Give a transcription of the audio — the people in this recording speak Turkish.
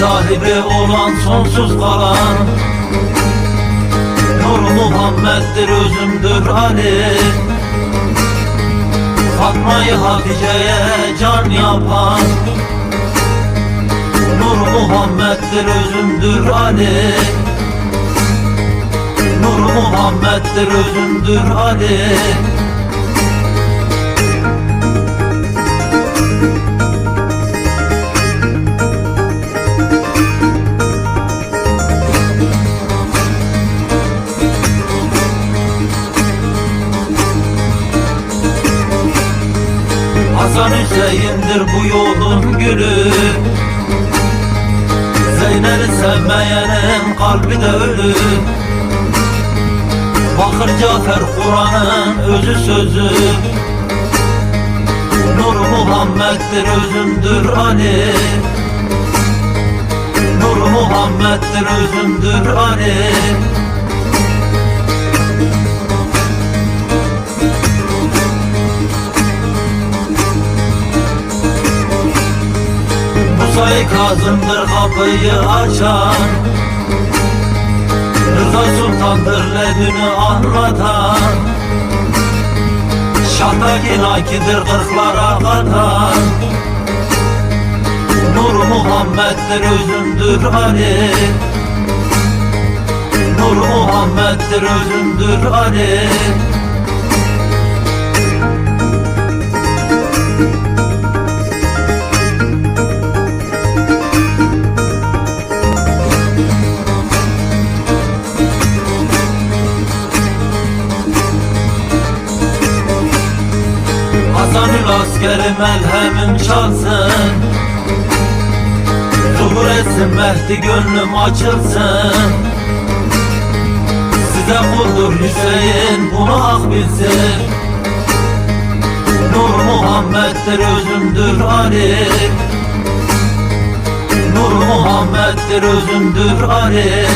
sahibi olan sonsuz kalan Nur Muhammed'dir özümdür Ali. Fatma'yı Hatice'ye can yapan. Nur Muhammed'dir özümdür Ali. Nur Muhammed'dir özümdür Ali Hasan Hüseyin'dir bu yolun gülü. Zeynel'i sevmeyenin kalbi de ölü. Bakır Cafer Kur'an'ın özü sözü. Nur Muhammed'dir özümdür Ali Nur Muhammed'dir özümdür Ali Musa'yı Kazım'dır kapıyı açan Rıza Sultan'dır ledünü anlatan Şahtaki nakidir kırklara katan. Nur Muhammed'dir özümdür Ali. Nur Muhammed'dir özümdür Ali Hasanül askeri melhemim çalsın. Zuhur etsin Mehdi gönlüm açılsın. Size kuldur Hüseyin bunu hak bilsin. Nur Muhammed'dir özümdür Ali. Nur Muhammed'dir özümdür Ali